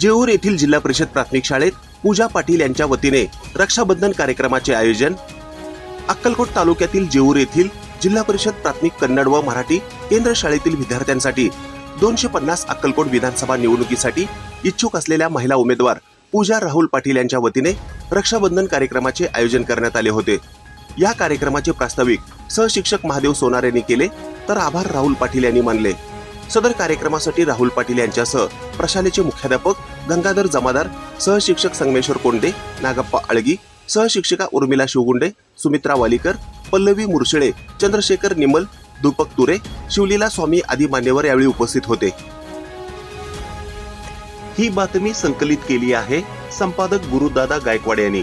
जेऊर येथील जिल्हा परिषद प्राथमिक शाळेत पूजा पाटील यांच्या वतीने रक्षाबंधन कार्यक्रमाचे आयोजन अक्कलकोट तालुक्यातील जेऊर येथील जिल्हा परिषद प्राथमिक कन्नड व मराठी केंद्र शाळेतील विद्यार्थ्यांसाठी दोनशे पन्नास अक्कलकोट विधानसभा निवडणुकीसाठी इच्छुक असलेल्या महिला उमेदवार पूजा राहुल पाटील यांच्या वतीने रक्षाबंधन कार्यक्रमाचे आयोजन करण्यात आले होते. या कार्यक्रमाचे प्रास्ताविक सहशिक्षक महादेव सोनार यांनी केले तर आभार राहुल पाटील यांनी मानले. सदर कार्यक्रमासाठी राहुल पाटील यांच्यासह प्रशालेचे मुख्याध्यापक गंगाधर जमादार सहशिक्षक संगमेश्वर कोंडे नागप्पा आळगी सहशिक्षिका उर्मिला शिवगुंडे सुमित्रा वालीकर पल्लवी मुरशिळे चंद्रशेखर निमल दीपक तुरे शिवलीला स्वामी आदी मान्यवर यावेळी उपस्थित होते. ही बातमी संकलित केली आहे संपादक गुरुदादा गायकवाड यांनी.